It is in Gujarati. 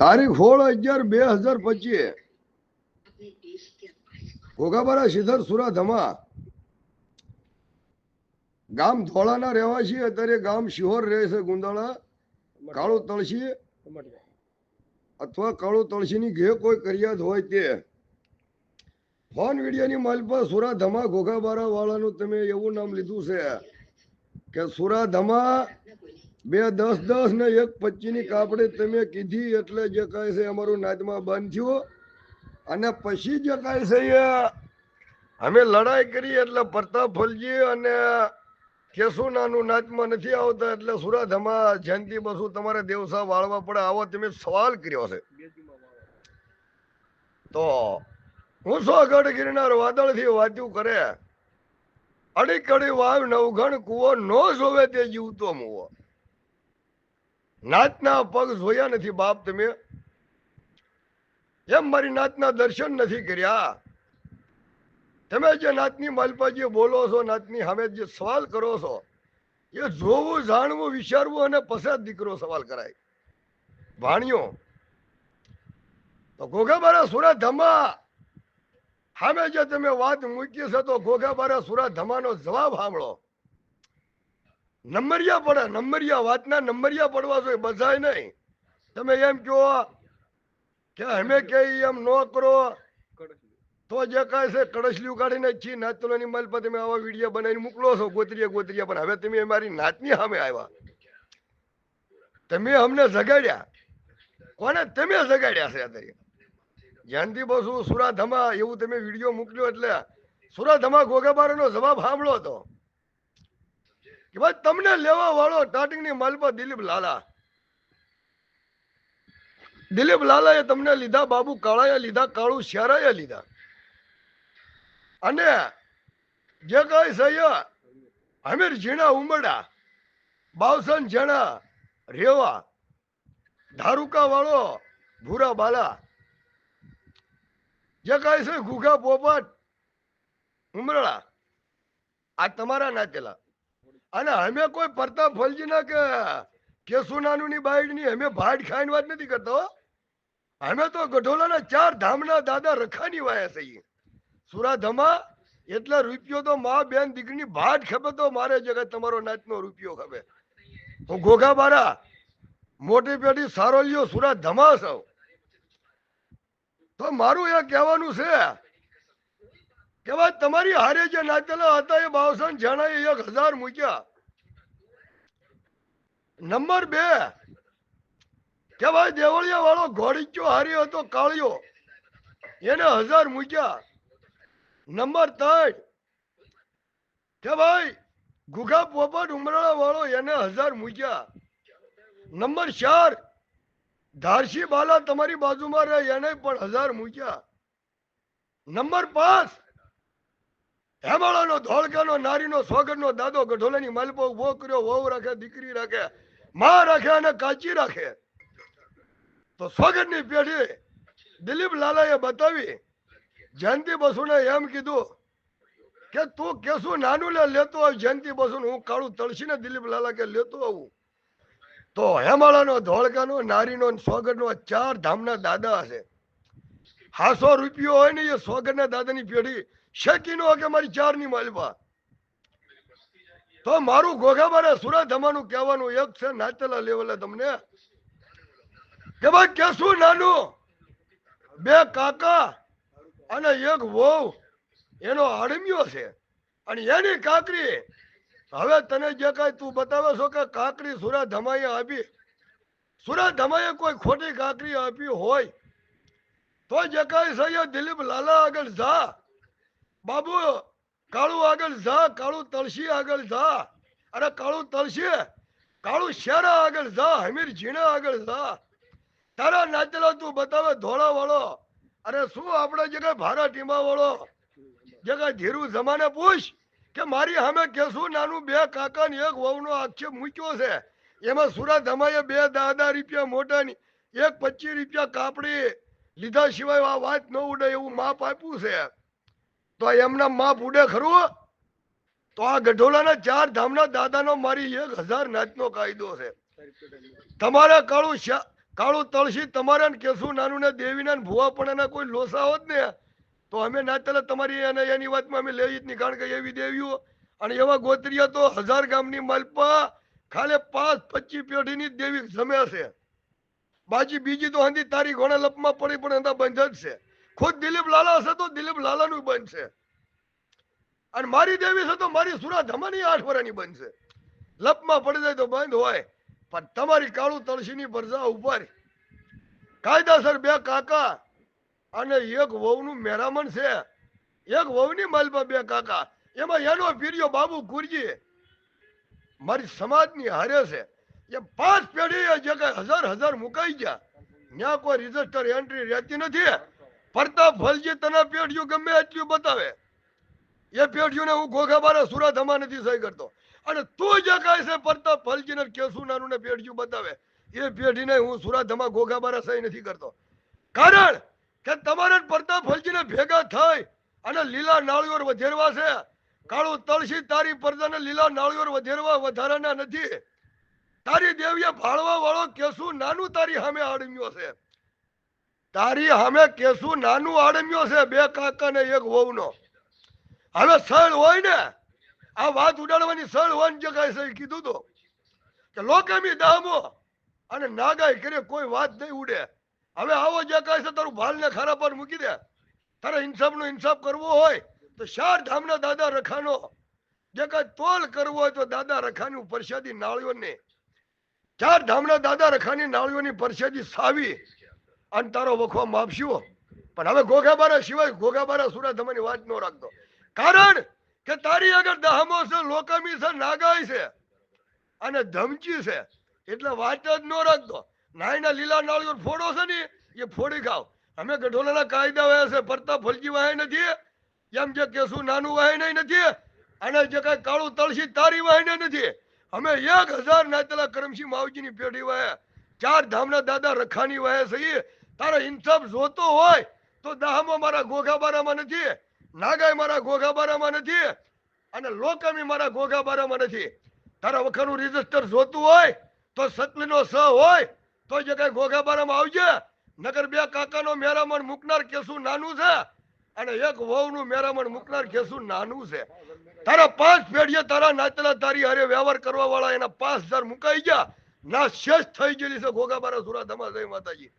તારીખ સોળ અગિયાર બે હજાર પચીસ. ઘોઘાબારા શિધર સુરાધમા. ગામ ધોળાના રહેવાસી, અત્યારે ગામ શિહોર રહે છે ગુંદાળા, કાળુ તળસી અથવા કાળુ તળસીની ઘે કોઈ કરિયાદ હોય તે. ફોન વિડીયોની માલપા સુરાધમા ઘોઘાબારા વાળાનું તમે એવું નામ લીધું છે કે સુરા ધમા બે દસ દસ ને એક પચીસની કાપડી તમે કીધી એટલે જે કહે છે અમારું નાદમાં બંધ થયું. અને પછી જે કહે છે એ, અમે લડાઈ કરી એટલે પ્રતાપ ફલજી અને કેશુનાનું નાચમાં નથી આવતા એટલે સુરાધમાં જયંતિ બસુ તમારે દેવસા વાળવા પડે. આવો તમે સવાલ કર્યો છે. તો હું સો ગઢ ગિરનાર વાદળથી વાંચ્યું કરે. અડી કડી વાવ નવઘણ કુવો નો જોવે તે જીવતો મુવો. નાતના પગ જોયા નથી બાપ તમે. એમ મારી નાતના દર્શન નથી કર્યા. તમે જે નાતની માલપાજી બોલો છો, નાતની સામે જે સવાલ કરો છો, એ જોવું, જાણવું, વિચારવું અને પસાદ દીકરો સવાલ કરાય. ભાણ્યો, તો ઘોઘાબારા સુરા ધમા. સામે જે તમે વાત મૂકી છે, તો ઘોઘાબારા સુરા ધમાનો જવાબ સાંભળો. નંબરિયા પડે, નંબરિયા વાતના નંબરિયા પડવા જોઈએ, બધાય નહીં. તમે એમ કહો કે અમે કે એમ ન કરો, તો જે કાંઈ છે કડસલીઓ કાઢીને છી નાતલોની મલ પર તમે આવા વીડિયો બનાવીને મોકલો છો ગોતરીયા ગોતરીયા પણ હવે તમે મારી નાતની સામે આવ્યા. તમે અમને જગાડ્યા. કોને તમે જગાડ્યા છે અત્યારે? જ્યાંથી બસુ સુરાધમા એવું તમે વીડિયો મોકલ્યો એટલે સુરાધમા ગોગાબારનો જવાબ સાંભળો હતો કે ભાઈ, તમને લેવા વાળો સ્ટાર્ટિંગની માલ પર દિલીપ લાલા. દિલીપ લાલાએ તમને લીધા, બાબુ કાળાએ લીધા, કાળુ શ્યારાએ લીધા. અને જે કઈ છે અમીર ઝીણા ઉમરડા, બાવસન જણા રેવા, ધારુકા વાળો, ભૂરા બાલા, જે કઈ છે, ઘૂઘા પોપટ, ઉમરડા, આ તમારા નાચેલા અને અમે કોઈ પ્રતાપ ફલજીના કે કેશુનાનું ની બાઈડની અમે ભાડ ખાઈને વાત નથી કરતો અમે તો ગઢોલાના ચાર ધામના દાદા રખાની વાયા છીએ સુરાધમા એટલા રૂપિયો તો મા બેન દીકરીની ભાટ ખબર તો મારે જગત તમારો નાચનો રૂપિયો ખબે હું ઘોઘા બારા, મોટી પેઢી સારો લ્યો સુરા ધમા તો મારું એ કહેવાનું છે કે ભાઈ, તમારી હારે જે નાચેલા હતા એ બાવસન જણાએ એક હજાર મૂક્યા. નંબર બે. કે ભાઈ દેવળિયા વાળો ઘોડીચો હારી હતો, કાળિયો. એને હજાર મૂક્યા. નંબર ત્રણ. કે ભાઈ ગુગા પોપટ ઉમરાળા વાળો એને હજાર મૂક્યા. નંબર ચાર. ધારસી બાલા તમારી બાજુમાં રહે, એને પણ હજાર મૂક્યા. નંબર પાંચ. હેમાળાનો ધોળકાનો નારીનો, સોગરનો દાદો ગઢોલાની માલપો ઊભો કર્યો, વહુ રાખે, દીકરી રાખે, માં રાખે અને કાચી રાખે. તો સોગરની પેઢી દિલીપ લાલાએ બતાવી, જયંતિ બસુને એમ કીધું કે તું કેશું નાનું લે, લેતો આવ, જયંતિ બસુને હું કાળું તળસીને દિલીપ લાલા કે લેતો આવું. તો હેમાળાનો ધોળકાનો નારીનો સોગરનો ચાર ધામના દાદા હશે. હાસો રૂપિયો હોય ને એ સોગરના દાદાની પેઢી શેકીનો કે મારી ચારની માલવા. તો મારું ઘોઘાબારે સુરત અમારું કહેવાનું એક છે નાચેલા લેવલે તમને. કે ભાઈ કેશું નાનું? બે કાકા અને એક વહુ. એનો આડમ્યો છે. અને એની કાકરી. હવે તને જે કાંઈ તું બતાવે છો કે કાકરી સુરા ધમાએ આપી. સુરા ધમાઈએ કોઈ ખોટી કાકરી આપી હોય. તો જે કાંઈ છે દિલીપ લાલા આગળ જા. બાબુ, કાળું આગળ જા, કાળું તળસી આગળ જા. અરે કાળું તલસી કાળું શેરા આગળ જા? હમીર ઝીણા આગળ જા. તારા નાચેલા તું બતાવે ધોળા વાળો અરે શું આપણે જે ભારા ટીમા વાળો જે કઈ ધીરું જમાને પૂછ કે મારી સામે કેશું નાનું બે કાકા ને એક વહુનો આક્ષેપ મૂક્યો છે. એમાં સુરત અમાએ બે દાદા રૂપિયા મોટાની, એક પચીસ રૂપિયા કાપડી લીધા સિવાય આ વાત ન ઉડે એવું માપ આપ્યું છે. તો એમના માપ ઉડે ખરું તો આ ગઢોલાના ચાર ધામના દાદાનો મારી એક હજાર નાચનો કાયદો છે. તમારે કાળું કાળું તળશી તમારા કેસુ નાનું ને દેવીના ને ભુવા પણ એના કોઈ લોસા હોત ને, તો અમે નાચેલા તમારી અને એની વાતમાં અમે લેવી જ નહીં કારણ કે એવી દેવીઓ. અને એવા ગોત્રીઓ તો હજાર ગામની માલપા ખાલે પાંચ પચીસ પેઢીની દેવી જમે છે. બાજી બીજી તો હંધી તારી ઘોડા લપમાં પડી પણ એના બંધ જ છે. ખુદ દિલીપ લાલા હશે તો દિલીપ લાલાનું બનશે. અને મારી દેવી છે તો મારી સુરા ધમાની આઠ વર્ષની બનશે. લપમાં પડી જાય તો બંધ હોય. પણ તમારી કાળું તળસીની પરજા ઉપર કાયદાસર બે કાકા અને એક વહુનું મેરામણ છે. એક વહુની માલમાં બે કાકા. એમાં એનો પીરિયો બાબુ કુરજી મારી સમાજની હારે છે. એ પાંચ પેઢી જે જગ્યાએ હજાર હજાર મુકાઈ ગયા. ત્યાં કોઈ રજિસ્ટર એન્ટ્રી રહેતી નથી. પ્રતાપ ફલજી તને પેઢીઓ ગમે એટલું બતાવે, એ પેઢીઓને હું ઘોઘાબારા સુરત અમા નથી સહી કરતો. અને તું જે કહે છે ફરતા ફલજીને કેસુ નાનું ને પેઢીઓ બતાવે, એ પેઢીને હું સુરત અમા ઘોઘા બારા સહી નથી કરતો. કારણ કે તમારે પ્રતાપ ફલજીને ભેગા થઈ અને લીલા નાળિયેર વધેરવા છે, કાળું તળસી તારી પરદાને લીલા નાળિયેર વધેરવા વધારાના નથી. તારી દેવીએ ભાળવા વાળો કેસુ નાનું તારી સામે આડમ્યો છે. તારી સામે કેસુ નાનું આડમ્યો છે, બે કાકા ને એક વહુનો. હવે સળ હોય ને, આ વાત ઉડાડવાની સળ હોય ને જગ્યાએ સહી કીધું તો. કે લોકેમી દામો અને નાગાઈ કરે, કોઈ વાત નહીં ઉડે. હવે આવો જે કહે છે તારું ભાલ ને ખારા પર મૂકી દે. તારે ઇન્સાફ નો ઇન્સાફ કરવો હોય તો ચાર ધામના દાદા રખાનો. જે કઈ તોલ કરવો હોય તો દાદા રખાની પરસાદી નાળીઓને. ચાર ધામના દાદા રખાની નાળીઓની પરસાદી સાવી. અને તારો વખવા માપશું પણ હવે ઘોઘાબારા સિવાય ઘોઘાબારા સુરા તમારી વાત ન રાખતો. કારણ કે તારી આગળ દહમો છે, લોકામી છે, નાગાઈ છે. અને ધમચી છે. એટલે વાત જ ન રાખતો. નાઈના લીલા નાળિયો ફોડો છે ને, એ ફોડી ખાવ. અમે ગઢોલાના કાયદા વાયા છે, ફરતા ફલજી વહે નથી. એમ જે કેસું નાનું વહે નહીં નથી. અને જે કઈ કાળું તળસી તારી વહે નથી. અમે એક હજાર નાતેલા કરમસિંહ માવજીની પેઢી વહે ચાર ધામના દાદા રખાની વહે ઈ. તારો ઇન્સાફ જોતો હોય તો દાહમો મારા ગોઘાબારામાં નથી નાગાઈ મારા ઘોઘાબારામાં નથી અને લોકામી મારા ગોઘાબારામાં નથી. તારા વખાનું રજિસ્ટર જોતું હોય તો સતલીનો સ હોય તો જે કઈ ઘોઘાબારામાં આવજે. નગર બે કાકાનો મેરામણ મૂકનાર કેસું નાનું છે અને એક વહુનું મેરામણ મૂકનાર કેસું નાનું છે. તારા પાંચ પેઢીએ તારા નાતેલા તારી હારે વ્યવહાર કરવા વાળા એના પાંચ હજાર મુકાઈ ગયા. ના શેષ થઈ ગયેલી છે ઘોઘાબારા સુરા ધમા માતાજી.